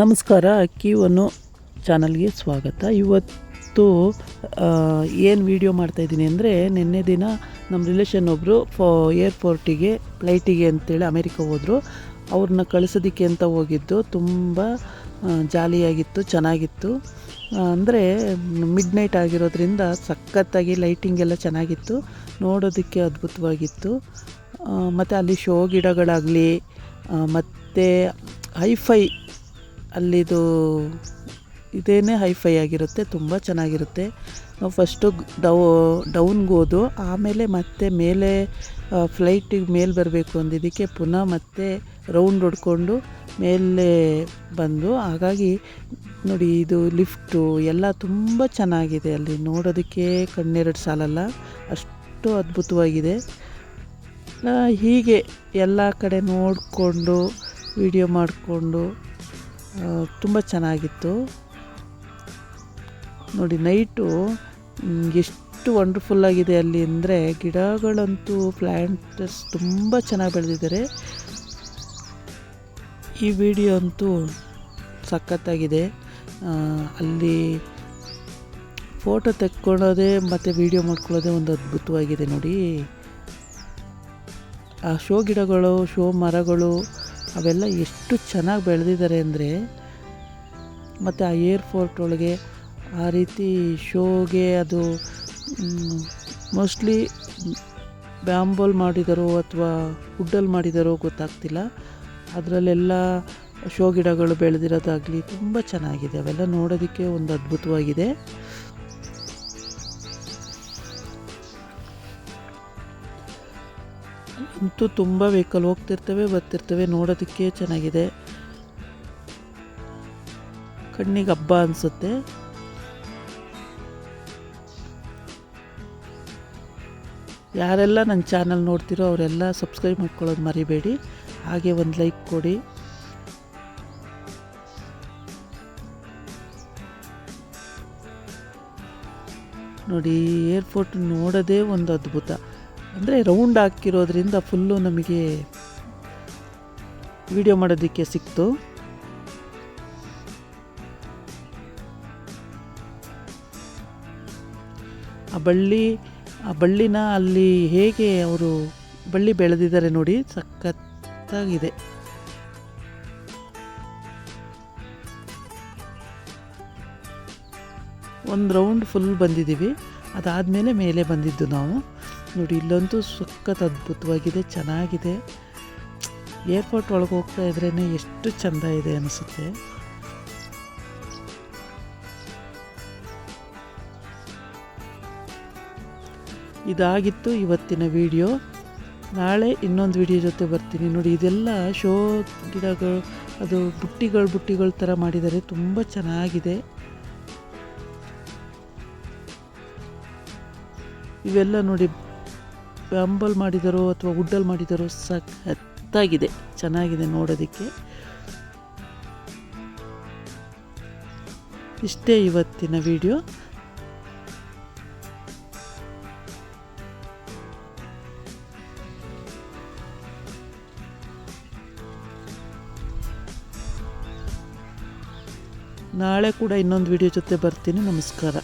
ನಮಸ್ಕಾರ ಅಕ್ಕಿ ಅಕ್ಕಿವನು ಚಾನಲ್ಗೆ ಸ್ವಾಗತ. ಇವತ್ತು ಏನು ವಿಡಿಯೋ ಮಾಡ್ತಾಯಿದ್ದೀನಿ ಅಂದರೆ, ನಿನ್ನೆ ದಿನ ನಮ್ಮ ರಿಲೇಷನ್ ಒಬ್ಬರು ಫೋ ಏರ್ಪೋರ್ಟಿಗೆ ಫ್ಲೈಟಿಗೆ ಅಂತೇಳಿ ಅಮೇರಿಕ ಹೋದರು. ಅವ್ರನ್ನ ಕಳಿಸೋದಕ್ಕೆ ಅಂತ ಹೋಗಿದ್ದು. ತುಂಬ ಜಾಲಿಯಾಗಿತ್ತು, ಚೆನ್ನಾಗಿತ್ತು. ಅಂದರೆ ಮಿಡ್ ನೈಟ್ ಆಗಿರೋದ್ರಿಂದ ಸಖತ್ತಾಗಿ ಲೈಟಿಂಗ್ ಎಲ್ಲ ಚೆನ್ನಾಗಿತ್ತು. ನೋಡೋದಕ್ಕೆ ಅದ್ಭುತವಾಗಿತ್ತು. ಮತ್ತು ಅಲ್ಲಿ ಶೋ ಗಿಡಗಳಾಗಲಿ ಮತ್ತು ಹೈಫೈ ಅಲ್ಲಿದು ಇದೇನೇ ಹೈಫೈ ಆಗಿರುತ್ತೆ, ತುಂಬ ಚೆನ್ನಾಗಿರುತ್ತೆ. ನಾವು ಫಸ್ಟು ಡೌ ಡೌನ್ಗೆ ಆಮೇಲೆ ಮತ್ತೆ ಮೇಲೆ ಫ್ಲೈಟಿಗೆ ಮೇಲೆ ಬರಬೇಕು ಅಂದಿದ್ದಕ್ಕೆ ಪುನಃ ಮತ್ತೆ ರೌಂಡ್ ಹೊಡ್ಕೊಂಡು ಮೇಲೆ ಬಂದು, ಹಾಗಾಗಿ ನೋಡಿ ಇದು ಲಿಫ್ಟು ಎಲ್ಲ ತುಂಬ ಚೆನ್ನಾಗಿದೆ ಅಲ್ಲಿ, ನೋಡೋದಕ್ಕೆ ಕಣ್ಣೆರಡು ಸಾಲಲ್ಲ, ಅಷ್ಟು ಅದ್ಭುತವಾಗಿದೆ. ಹೀಗೆ ಎಲ್ಲ ಕಡೆ ನೋಡಿಕೊಂಡು ವಿಡಿಯೋ ಮಾಡಿಕೊಂಡು ತುಂಬ ಚೆನ್ನಾಗಿತ್ತು. ನೋಡಿ, ನೈಟು ಎಷ್ಟು ವಂಡರ್ಫುಲ್ಲಾಗಿದೆ ಅಲ್ಲಿ ಅಂದರೆ ಗಿಡಗಳಂತೂ ಪ್ಲ್ಯಾಂಟ್ಸ್ ತುಂಬ ಚೆನ್ನಾಗಿ ಬೆಳೆದಿದ್ದಾರೆ. ಈ ವಿಡಿಯೋ ಅಂತೂ ಸಖತ್ತಾಗಿದೆ. ಅಲ್ಲಿ ಫೋಟೋ ತೆಕ್ಕೊಳ್ಳೋದೇ ಮತ್ತು ವಿಡಿಯೋ ಮಾಡ್ಕೊಳ್ಳೋದೇ ಒಂದು ಅದ್ಭುತವಾಗಿದೆ ನೋಡಿ. ಆ ಶೋ ಗಿಡಗಳು ಶೋ ಮರಗಳು ಅವೆಲ್ಲ ಎಷ್ಟು ಚೆನ್ನಾಗಿ ಬೆಳೆದಿದ್ದಾರೆ ಅಂದರೆ ಮತ್ತು ಆ ಏರ್ಪೋರ್ಟ್ ಒಳಗೆ ಆ ರೀತಿ ಶೋಗೆ ಅದು ಮೋಸ್ಟ್ಲಿ ಬ್ಯಾಂಬಲ್ ಮಾಡಿದಾರೋ ಅಥವಾ ವುಡ್ಡಲ್ಲಿ ಮಾಡಿದಾರೋ ಗೊತ್ತಾಗ್ತಿಲ್ಲ. ಅದರಲ್ಲೆಲ್ಲ ಶೋ ಗಿಡಗಳು ಬೆಳೆದಿರೋದಾಗಲಿ ತುಂಬ ಚೆನ್ನಾಗಿದೆ. ಅವೆಲ್ಲ ನೋಡೋದಕ್ಕೆ ಒಂದು ಅದ್ಭುತವಾಗಿದೆ. ಅಂತೂ ತುಂಬ ವೆಹಿಕಲ್ ಹೋಗ್ತಿರ್ತವೆ, ಬರ್ತಿರ್ತವೆ, ನೋಡೋದಕ್ಕೆ ಚೆನ್ನಾಗಿದೆ. ಕಣ್ಣಿಗೆ ಹಬ್ಬ ಅನಿಸುತ್ತೆ. ಯಾರೆಲ್ಲ ನನ್ನ ಚಾನಲ್ ನೋಡ್ತಿರೋ ಅವರೆಲ್ಲ ಸಬ್ಸ್ಕ್ರೈಬ್ ಮಾಡ್ಕೊಳ್ಳೋದು ಮರಿಬೇಡಿ. ಹಾಗೆ ಒಂದು ಲೈಕ್ ಕೊಡಿ. ನೋಡಿ ಏರ್ಪೋರ್ಟ್ ನೋಡೋದೇ ಒಂದು ಅದ್ಭುತ. ಅಂದರೆ ರೌಂಡ್ ಹಾಕಿರೋದ್ರಿಂದ ಫುಲ್ಲು ನಮಗೆ ವಿಡಿಯೋ ಮಾಡೋದಕ್ಕೆ ಸಿಕ್ತು. ಆ ಬಳ್ಳಿ, ಆ ಬಳ್ಳಿನ ಅಲ್ಲಿ ಹೇಗೆ ಅವರು ಬಳ್ಳಿ ಬೆಳೆದಿದ್ದಾರೆ ನೋಡಿ, ಸಖತ್ತಾಗಿದೆ. ಒಂದು ರೌಂಡ್ ಫುಲ್ ಬಂದಿದ್ದೀವಿ ಅದಾದಮೇಲೆ ಮೇಲೆ ಬಂದಿದ್ದು ನಾವು. ನೋಡಿ ಇಲ್ಲಂತೂ ಸಖತ್ ಅದ್ಭುತವಾಗಿದೆ, ಚೆನ್ನಾಗಿದೆ. ಏರ್ಪೋರ್ಟ್ ಒಳಗೆ ಹೋಗ್ತಾ ಇದ್ರೇ ಎಷ್ಟು ಚೆಂದ ಇದೆ ಅನಿಸುತ್ತೆ. ಇದಾಗಿತ್ತು ಇವತ್ತಿನ ವಿಡಿಯೋ. ನಾಳೆ ಇನ್ನೊಂದು ವಿಡಿಯೋ ಜೊತೆ ಬರ್ತೀನಿ. ನೋಡಿ, ಇದೆಲ್ಲ ಶೋ ಗಿಡಗಳು, ಅದು ಬುಟ್ಟಿಗಳು, ಬುಟ್ಟಿಗಳ ಥರ ಮಾಡಿದ್ದಾರೆ. ತುಂಬ ಚೆನ್ನಾಗಿದೆ. ಇವೆಲ್ಲ ನೋಡಿ ಬ್ಯಾಂಬಲ್ ಮಾಡಿದರೋ ಅಥವಾ ವುಡ್ಡಲ್ಲಿ ಮಾಡಿದರೋ ಸಖತ್ತಾಗಿದೆ. ಚೆನ್ನಾಗಿದೆ ನೋಡೋದಕ್ಕೆ. ಇಷ್ಟೇ ಇವತ್ತಿನ ವಿಡಿಯೋ. ನಾಳೆ ಕೂಡ ಇನ್ನೊಂದು ವಿಡಿಯೋ ಜೊತೆ ಬರ್ತೀನಿ. ನಮಸ್ಕಾರ.